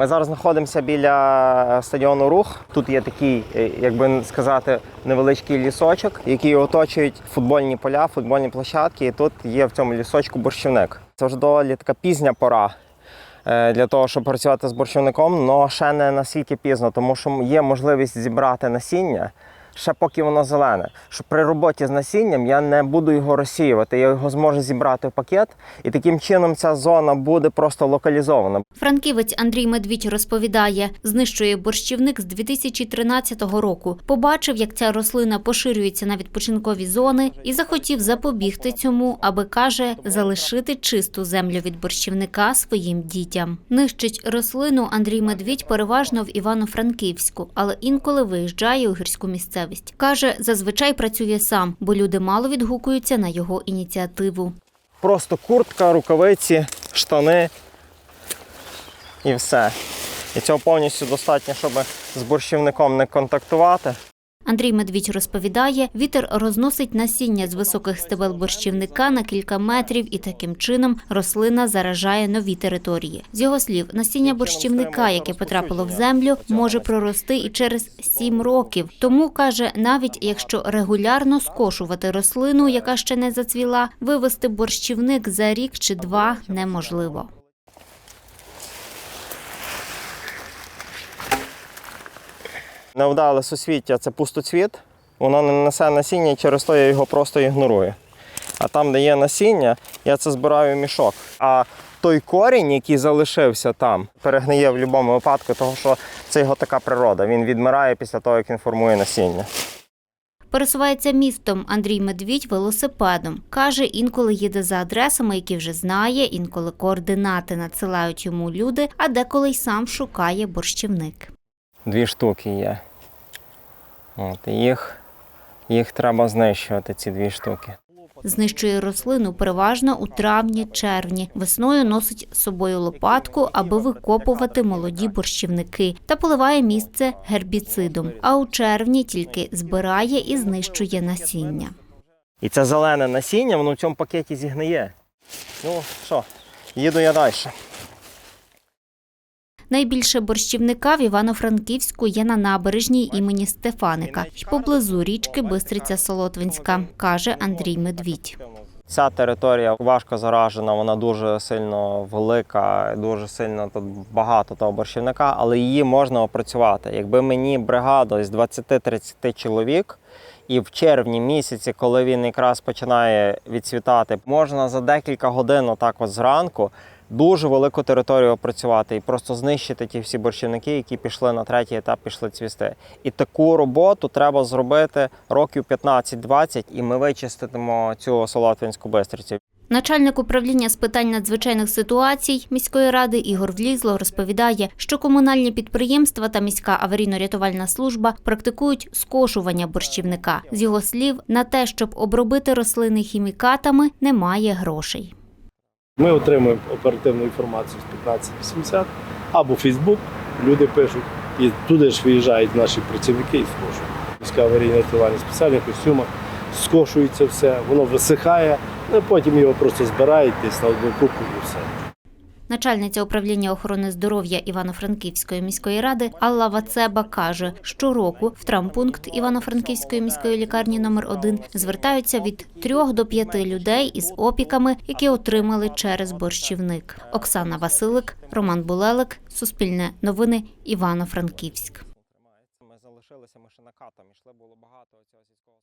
Ми зараз знаходимося біля стадіону Рух. Тут є такий, е, як би сказати, невеличкий лісочок, який оточують футбольні поля, футбольні площадки. І тут є в цьому лісочку борщівник. Це вже доволі така пізня пора е, для того, щоб працювати з борщівником, але ще не настільки пізно, тому що є можливість зібрати насіння. Ще поки воно зелене, що при роботі з насінням я не буду його розсіювати, я його зможу зібрати в пакет, і таким чином ця зона буде просто локалізована. Франківець Андрій Медвідь розповідає, знищує борщівник з 2013 року. Побачив, як ця рослина поширюється на відпочинкові зони, і захотів запобігти цьому, аби каже, залишити чисту землю від борщівника своїм дітям. Нищить рослину Андрій Медвідь переважно в Івано-Франківську, але інколи виїжджає у гірську місцевість. Каже, зазвичай працює сам, бо люди мало відгукуються на його ініціативу. Просто куртка, рукавиці, штани і все. І цього повністю достатньо, щоб з борщівником не контактувати. Андрій Медвідь розповідає, вітер розносить насіння з високих стебел борщівника на кілька метрів, і таким чином рослина заражає нові території. З його слів, насіння борщівника, яке потрапило в землю, може прорости і через сім років. Тому каже, навіть якщо регулярно скошувати рослину, яка ще не зацвіла, вивести борщівник за рік чи два неможливо. Невдале сусвіття це пустоцвіт, воно не несе насіння, і через то я його просто ігнорую. А там, де є насіння, я це збираю в мішок. А той корінь, який залишився там, перегниє в будь-якому випадку, тому що це його така природа. Він відмирає після того, як він формує насіння. Пересувається містом Андрій Медвідь велосипедом. Каже, інколи їде за адресами, які вже знає, інколи координати надсилають йому люди, а деколи й сам шукає борщівник. Дві штуки є. От, і їх, їх треба знищувати, ці дві штуки. Знищує рослину переважно у травні-червні. Весною носить з собою лопатку, аби викопувати молоді борщівники та поливає місце гербіцидом. А у червні тільки збирає і знищує насіння. І це зелене насіння, воно в цьому пакеті зігниє. Ну що, їду я далі. Найбільше борщівника в Івано-Франківську є на набережній імені Стефаника й поблизу річки Бистриця Солотвинська, каже Андрій Медвідь. Ця територія важко заражена, вона дуже сильно велика, дуже сильно тут багато того борщівника, але її можна опрацювати. Якби мені бригада з 20-30 чоловік, і в червні місяці, коли він якраз починає відцвітати, можна за декілька годин, отак от зранку, дуже велику територію опрацювати і просто знищити ті всі борщівники, які пішли на третій етап, пішли цвісти. І таку роботу треба зробити років 15-20, і ми вичистимо цю солотвинську бистрицю. Начальник управління з питань надзвичайних ситуацій міської ради Ігор Влізло розповідає, що комунальні підприємства та міська аварійно-рятувальна служба практикують скошування борщівника. З його слів, на те, щоб обробити рослини хімікатами, немає грошей. Ми отримуємо оперативну інформацію з 1580 або Фейсбук. Люди пишуть, і туди ж виїжджають наші працівники і скошують. Міська аварійна рятувальна спеціальних костюмах, скошується все, воно висихає, ну, потім його просто збирають десь на одну купу і все. Начальниця управління охорони здоров'я Івано-Франківської міської ради Алла Вацеба каже, щороку в травмпункт Івано-Франківської міської лікарні номер 1 звертаються від 3 до 5 людей із опіками, які отримали через борщівник. Оксана Василик, Роман Булелик, Суспільне новини, Івано-Франківськ. Ми залишилися, ми ще накатом, йшли було багато цього сільського.